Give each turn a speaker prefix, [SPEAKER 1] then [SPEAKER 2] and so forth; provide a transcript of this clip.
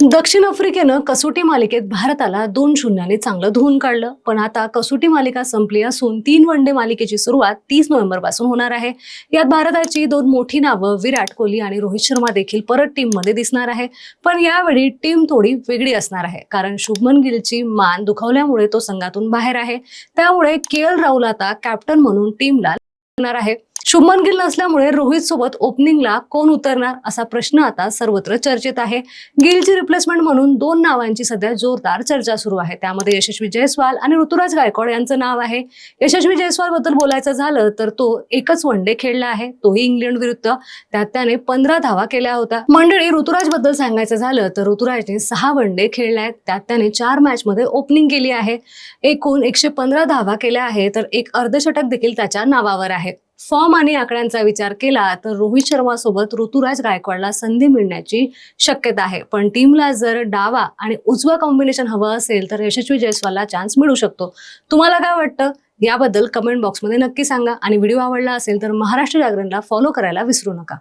[SPEAKER 1] दक्षिण आफ्रिकेनं कसोटी मालिकेत भारताला दोन शून्याने चांगलं धुवून काढलं. पण आता कसोटी मालिका संपली असून तीन वन डे मालिकेची सुरुवात तीस नोव्हेंबरपासून होणार आहे. यात भारताची दोन मोठी नावं विराट कोहली आणि रोहित शर्मा देखील परत टीममध्ये दिसणार आहे. पण यावेळी टीम थोडी वेगळी असणार आहे. कारण शुभमन गिलची मान दुखावल्यामुळे तो संघातून बाहेर आहे. त्यामुळे के एल राहुल आता कॅप्टन म्हणून टीमला लागणार आहे. शुभमन गिल नसल्यामुळे रोहित सोबत ओपनिंगला कोण उतरणार असा प्रश्न आता सर्वत्र चर्चेत आहे. गिलची रिप्लेसमेंट म्हणून दोन नावांची सध्या जोरदार चर्चा सुरू आहे. त्यामध्ये यशस्वी जयस्वाल आणि ऋतुराज गायकवाड यांचं नाव आहे. यशस्वी जयस्वाल बद्दल बोलायचं झालं तर तो एकच वन डे खेळला आहे. तोही इंग्लंड विरुद्ध. त्यात त्याने पंधरा धावा केल्या होत्या. मंडळी ऋतुराजबद्दल सांगायचं झालं तर ऋतुराजने सहा वन डे खेळले आहेत. त्यात त्याने चार मॅच मध्ये ओपनिंग केली आहे. एकूण एकशे पंधरा धावा केल्या आहे तर एक अर्धशतक देखील त्याच्या नावावर आहे. फॉर्म आणि आकड्यांचा विचार केला तर रोहित शर्मा सोबत ऋतुराज गायकवाडला संधी मिळण्याची शक्यता आहे. पण टीमला जर डावा आणि उजवा कॉम्बिनेशन हवं असेल तर यशस्वी जयस्वालला चान्स मिळू शकतो. तुम्हाला काय वाटतं? याबद्दल कमेंट बॉक्समध्ये नक्की सांगा आणि व्हिडिओ आवडला असेल तर महाराष्ट्र जागरणला फॉलो करायला विसरू नका.